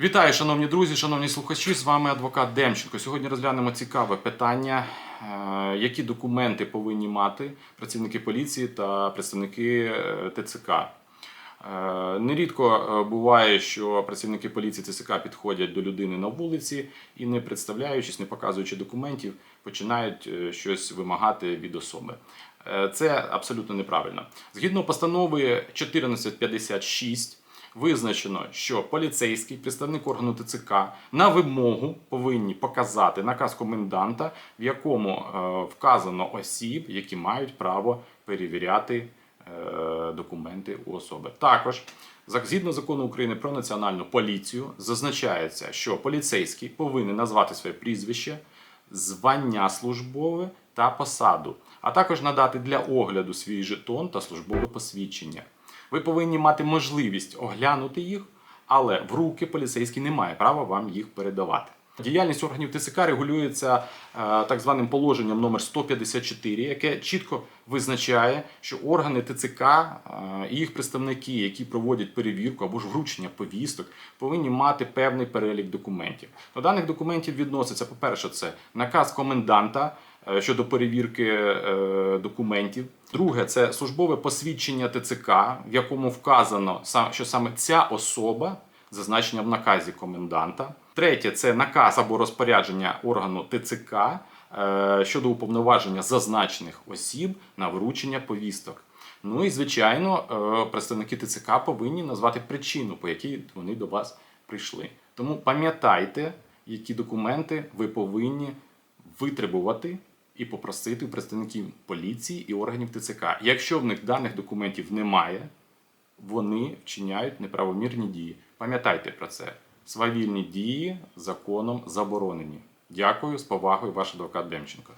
Вітаю, шановні друзі, шановні слухачі. З вами адвокат Демченко. Сьогодні розглянемо цікаве питання, е, які документи повинні мати працівники поліції та представники е, ТЦК. Е, Нерідко буває, що працівники поліції ТЦК підходять до людини на вулиці і, не представляючись, не показуючи документів, починають щось вимагати від особи. Це абсолютно неправильно. Згідно постанови 1456 визначено, що поліцейський представник органу ТЦК на вимогу повинні показати наказ коменданта, в якому е, вказано осіб, які мають право перевіряти е, документи у особи. Також згідно закону України про національну поліцію зазначається, що поліцейський повинен назвати своє прізвище, звання службове та посаду, а також надати для огляду свій жетон та службове посвідчення. Ви повинні мати можливість оглянути їх, але в руки поліцейський не має права вам їх передавати. Діяльність органів ТЦК регулюється е, так званим положенням номер 154, яке чітко визначає, що органи ТЦК е, і їх представники, які проводять перевірку або ж вручення повісток, повинні мати певний перелік документів. До даних документів відноситься, по-перше, це наказ коменданта щодо перевірки е, документів. Друге, це службове посвідчення ТЦК, в якому вказано, що саме ця особа зазначення в наказі коменданта. Третє це наказ або розпорядження органу ТЦК е, щодо уповноваження зазначених осіб на вручення повісток. Ну і звичайно, е, представники ТЦК повинні назвати причину, по якій вони до вас прийшли. Тому пам'ятайте, які документи ви повинні витребувати і попросити представників поліції і органів ТЦК. Якщо в них даних документів немає, вони вчиняють неправомірні дії. Пам'ятайте про це. Свавільні дії законом заборонені. Дякую з повагою, ваш адвокат Демченко.